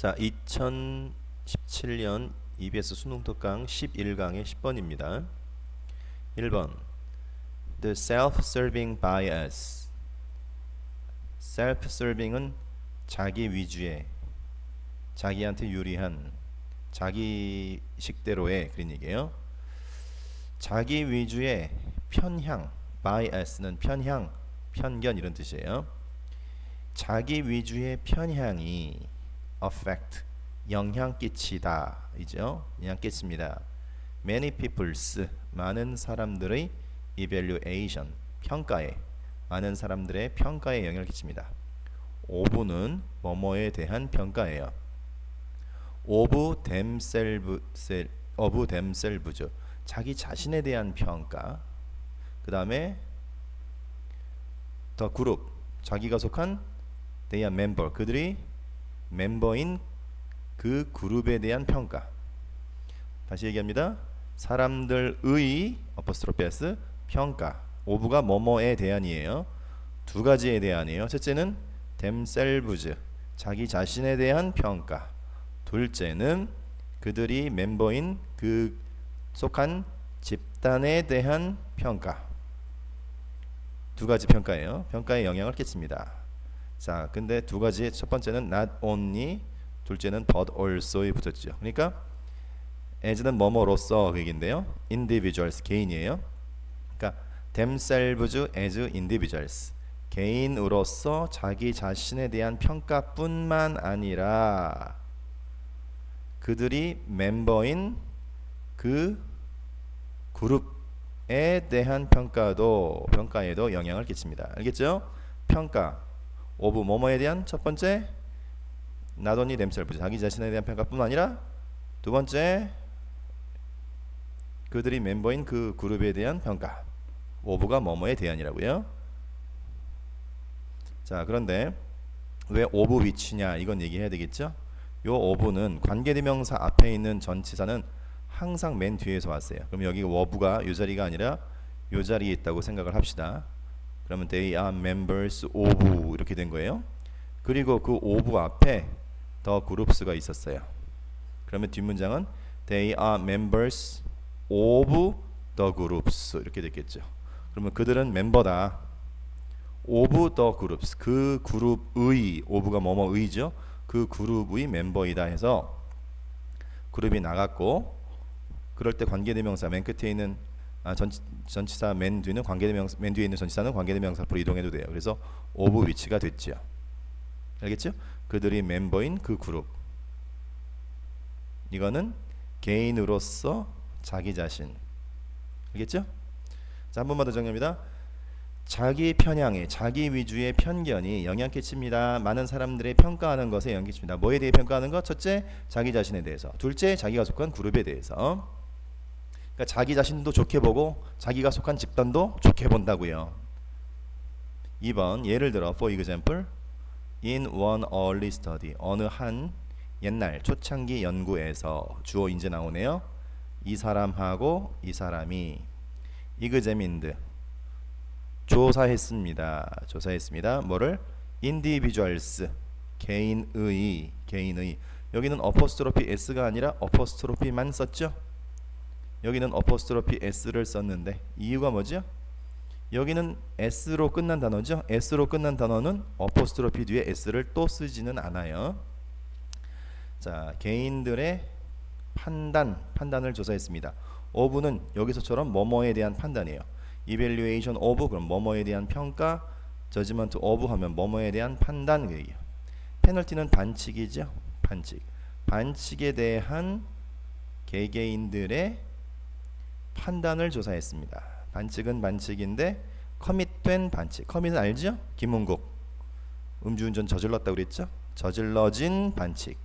자, 2017년 EBS 수능 특강 11강의 10번입니다. 1번 The self-serving bias self-serving은 자기 위주의 자기한테 유리한 자기 식대로의 그런 얘기예요. 자기 위주의 편향 bias는 편향, 편견 이런 뜻이에요. 자기 위주의 편향이 affect 영향 끼치다 이죠. 영향 끼칩니다. Many people's 많은 사람들의 evaluation 평가에 많은 사람들의 평가에 영향을 끼칩니다. 오브는 뭐뭐에 대한 평가예요. of themselves 자기 자신에 대한 평가. 그 다음에 더 그룹 자기가 속한 they 그들이 멤버인 그 그룹에 대한 평가. 다시 얘기합니다. 사람들의 어퍼스트로피스 평가. 오브가 뭐뭐에 대한이에요. 두 가지에 대한이에요. 첫째는 themselves 자기 자신에 대한 평가. 둘째는 그들이 멤버인 그 속한 집단에 대한 평가. 두 가지 평가예요. 평가에 영향을 끼칩니다. 자, 근데 두 가지 첫 번째는 not only, 둘째는 but also에 붙었죠. 그러니까 as는 뭐뭐로서 그 얘기인데요. individuals 개인이에요. 그러니까 themselves as individuals 개인으로서 자기 자신에 대한 평가뿐만 아니라 그들이 멤버인 그 그룹에 대한 평가도 평가에도 영향을 끼칩니다. 알겠죠? 평가 오브 뭐뭐에 대한 첫 번째 나돈이 댐셀프 자기 자신에 대한 평가뿐만 아니라 두 번째 그들이 멤버인 그 그룹에 대한 평가 오브가 뭐뭐에 대한이라고요. 자 그런데 왜 오브 위치냐 이건 얘기해야 되겠죠? 요 오브는 관계대명사 앞에 있는 전치사는 항상 맨 뒤에서 왔어요. 그럼 여기 워브가 요 자리가 아니라 요 자리에 있다고 생각을 합시다. 그러면 they are members of 이렇게 된 거예요. 그리고 그 of 앞에 더 그룹스가 있었어요. 그러면 뒷문장은 they are members of the groups 이렇게 됐겠죠. 그러면 그들은 멤버다. of the groups 그 그룹의 of가 뭐뭐의죠. 그 그룹의 멤버이다 해서 그룹이 나갔고 그럴 때 관계대명사 맨 끝에 있는 아, 전, 전치사 맨 뒤는 관계대명사 맨 뒤에 있는 전치사는 관계대명사 앞으로 이동해도 돼요. 그래서 오브 위치가 됐죠. 알겠죠? 그들이 멤버인 그 그룹. 이거는 개인으로서 자기 자신. 알겠죠? 자, 한 번만 더 정리합니다. 자기 편향에 자기 위주의 편견이 영향 끼칩니다. 많은 사람들의 평가하는 것에 영향 끼칩니다. 뭐에 대해 평가하는 것? 첫째, 자기 자신에 대해서. 둘째, 자기가 속한 그룹에 대해서. 그러니까 자기 자신도 좋게 보고 자기가 속한 집단도 좋게 본다고요. 2번 예를 들어 for example in one early study 어느 한 옛날 초창기 연구에서 주어 인제 나오네요. 이 사람하고 이 사람이 examined 조사했습니다. 조사했습니다. 뭐를 individuals 개인의 개인의 여기는 어퍼스트로피 s가 아니라 어퍼스트로피만 썼죠. 여기는 어퍼스트로피 s를 썼는데 이유가 뭐죠? 여기는 s로 끝난 단어죠. s로 끝난 단어는 어퍼스트로피 뒤에 s를 또 쓰지는 않아요. 자, 개인들의 판단, 판단을 조사했습니다. of는 여기서처럼 뭐뭐에 대한 판단이에요. evaluation of 그럼 뭐뭐에 대한 평가, judgment of 하면 뭐뭐에 대한 판단 그 얘기예요. 페널티는 반칙이죠. 반칙. 반칙에 대한 개개인들의 판단을 조사했습니다. 반칙은 반칙인데 커밋된 반칙. 커밋은 알죠? 김은국 음주운전 저질렀다고 그랬죠? 저질러진 반칙.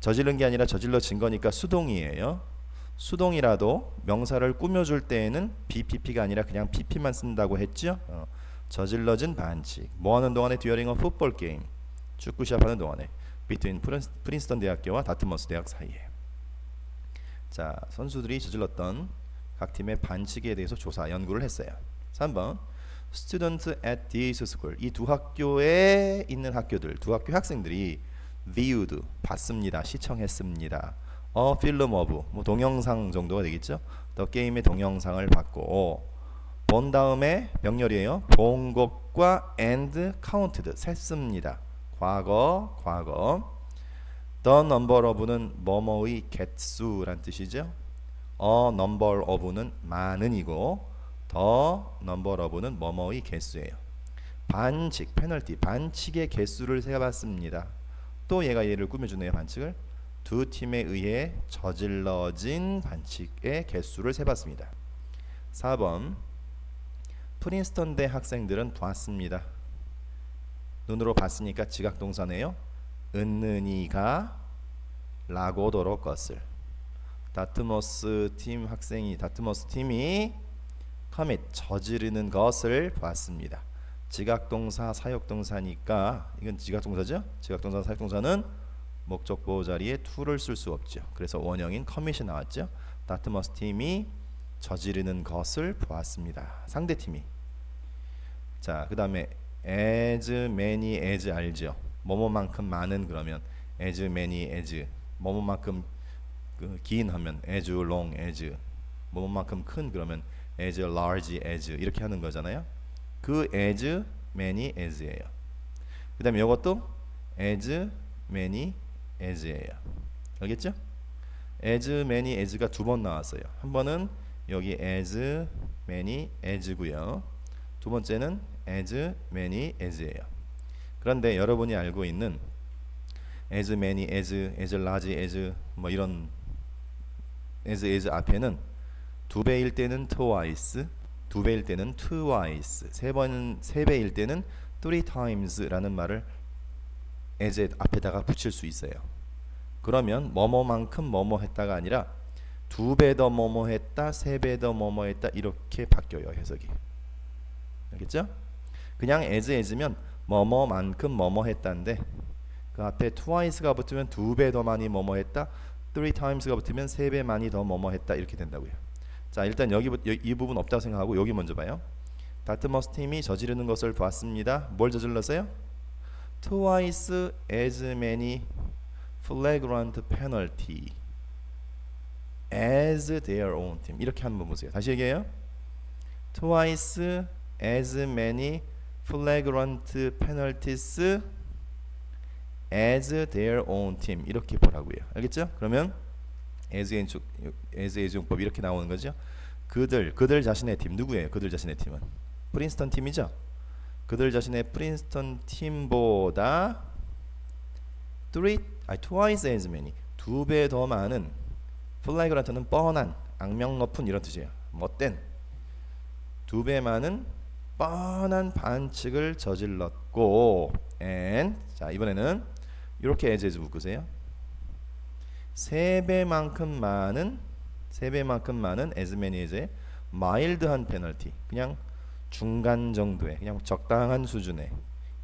저지른 게 아니라 저질러진 거니까 수동이에요. 수동이라도 명사를 꾸며줄 때에는 BPP가 아니라 그냥 PP만 쓴다고 했죠. 어. 저질러진 반칙. 뭐 하는 동안에 듀어링 어 풋볼 게임. 축구 시합하는 동안에 비트윈 프린스턴 대학교와 다트머스 대학 사이에. 자, 선수들이 저질렀던 각 팀의 반칙에 대해서 조사 연구를 했어요. 3번 Students at these school 이 두 학교에 있는 학교들 두 학교 학생들이 viewed 봤습니다. 시청했습니다. a film of 뭐 동영상 정도가 되겠죠. The 게임의 동영상을 봤고 본 다음에 명렬이에요. 본 것과 and counted 셌습니다. 과거 과거 The number of는 뭐뭐의 개수란 뜻이죠. A number of는 많은이고 the number of는 뭐뭐의 개수예요. 반칙 페널티 반칙의 개수를 세봤습니다. 또 얘가 얘를 꾸며주네요 반칙을 두 팀에 의해 저질러진 반칙의 개수를 세봤습니다. 4번 프린스턴대 학생들은 봤습니다. 눈으로 봤으니까 지각 동사네요. 은는이가 라고 도로 것을 다트머스 팀 학생이 다트머스 팀이 커밋 저지르는 것을 봤습니다. 지각 동사 사역 동사니까 이건 지각 동사죠? 지각 동사 사역 동사는 목적 보호 자리에 to를 쓸 수 없죠. 그래서 원형인 커밋이 나왔죠. 다트머스 팀이 저지르는 것을 보았습니다. 상대 팀이. 자, 그다음에 as many as 알죠. 뭐뭐만큼 많은 그러면 as many as 뭐뭐만큼 그, 긴 하면 as long as 뭐뭐만큼 큰 그러면 as large as 이렇게 하는 거잖아요. 그 as many as예요. 그다음에 이것도 as many as예요. 알겠죠? as many as가 두 번 나왔어요. 한 번은 여기 as many as고요. 두 번째는 as many as예요. 그런데 여러분이 알고 있는 as many as, as large as 뭐 이런 as as 앞에는 두 배일 때는 twice, 두 배일 때는 twice, 세 번 세 배일 때는 three times라는 말을 as 앞에다가 붙일 수 있어요. 그러면 뭐뭐만큼 뭐뭐 했다가 아니라 두 배 더 뭐뭐 했다, 세 배 더 뭐뭐 했다 이렇게 바뀌어요 해석이. 알겠죠? 그냥 as as면 뭐뭐만큼 뭐뭐 했다인데 그 앞에 twice가 붙으면 두 배 더 많이 뭐뭐 했다, three times가 붙으면 세 배 많이 더 뭐뭐 했다 이렇게 된다고요. 자 일단 여기 이 부분 없다고 생각하고 여기 먼저 봐요. 다트머스 팀이 저지르는 것을 보았습니다. 뭘 저질렀어요? Twice as many flagrant penalty as their own team. 이렇게 한번 보세요. 다시 얘기해요. Twice as many flagrant penalties as their own team. 이렇게 보라고요. 알겠죠? 그러면 as as as 용법 이렇게 나오는 거죠. 그들 그들 자신의 팀 누구예요? 그들 자신의 팀은 프린스턴 팀이죠. 그들 자신의 프린스턴 팀보다 three, 아니 twice as many 두 배 더 많은 플라이그란트는 뻔한 악명 높은 이런 뜻이에요. 못된 두 배 많은 뻔한 반칙을 저질렀고 and 자 이번에는 이렇게 as 묶으세요. 세 배만큼 많은 세 배만큼 많은 as many as의 마일드한 페널티 그냥 중간 정도의 그냥 적당한 수준의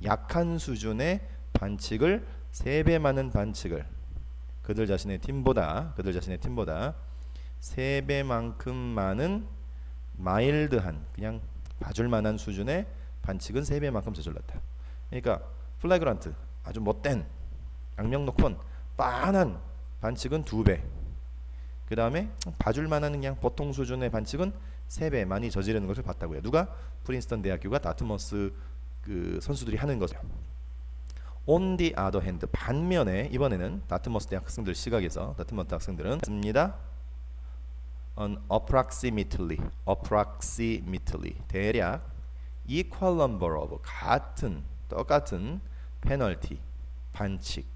약한 수준의 반칙을 세 배 많은 반칙을 그들 자신의 팀보다 그들 자신의 팀보다 세 배만큼 많은 마일드한 그냥 봐줄 만한 수준의 반칙은 세 배만큼 저질렀다. 그러니까 플래그란트 아주 못된 악명 높은 빤한 반칙은 두 배. 그 다음에 봐줄 만한 그냥 보통 수준의 반칙은 세 배 많이 저지르는 것을 봤다고요. 누가 프린스턴 대학교가 다트머스 그 선수들이 하는 거죠. On the other hand 반면에 이번에는 다트머스 대학 학생들 시각에서 다트머스 학생들은 습니다. an approximately approximately 대략 equal number of 같은 똑같은 penalty 반칙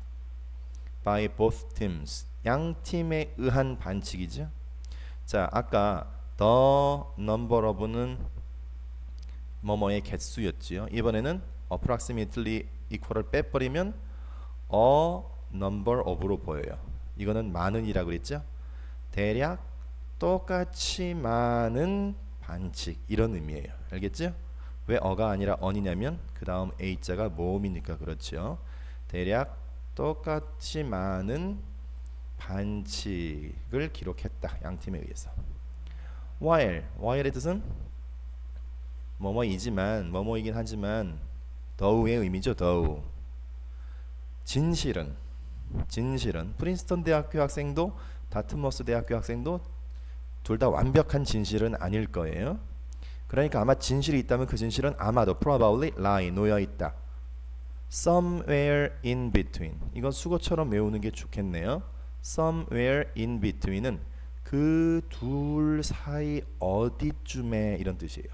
by both teams 양 팀에 의한 반칙이죠. 자 아까 the number of는 뭐뭐의 개수였지요. 이번에는 approximately equal을 빼버리면 a number of로 보여요. 이거는 많은이라고 그랬죠. 대략 똑같이 많은 반칙 이런 의미예요. 알겠죠? 왜 어가 아니라 언이냐면 그 다음 a자가 모음이니까 그렇죠. 대략 똑같이 많은 반칙을 기록했다. 양 팀에 의해서. while while의 뜻은 뭐뭐이지만 뭐뭐이긴 하지만 더우의 의미죠. 더우. 진실은 진실은 프린스턴 대학교 학생도 다트머스 대학교 학생도 둘 다 완벽한 진실은 아닐 거예요. 그러니까 아마 진실이 있다면 그 진실은 아마도 probably lie 놓여 있다. Somewhere in between. 이건 수거처럼 외우는 게 좋겠네요. somewhere in between은 그 둘 사이 어디쯤에 이런 뜻이에요.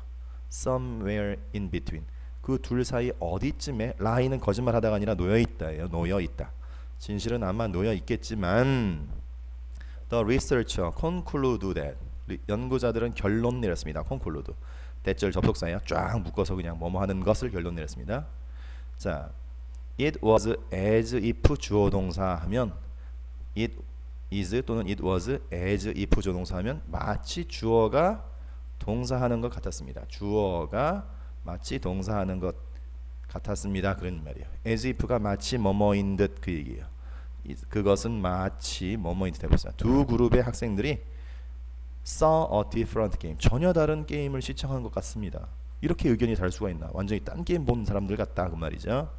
somewhere in between. 그 둘 사이 어디쯤에 lie는 거짓말하다가 아니라 놓여 있다예요. 놓여 있다. 진실은 아마 놓여 있겠지만 The researcher conclude that 리- 연구자들은 결론 내렸습니다. conclude 대절 접속사예요. 쫙 묶어서 그냥 뭐뭐 하는 것을 결론 내렸습니다. 자, it was as if 주어 동사 하면 it is 또는 it was as if 주어 동사 하면 마치 주어가 동사하는 것 같았습니다. 주어가 마치 동사하는 것 같았습니다. 그런 말이에요. as if가 마치 뭐뭐인 듯 그 얘기예요. 이- 그것은 마치 뭐뭐인 듯 해보세요. 두 그룹의 학생들이 saw a different game 전혀 다른 게임을 시청한 것 같습니다. 이렇게 의견이 다를 수가 있나? 완전히 딴 게임 본 사람들 같다 그 말이죠.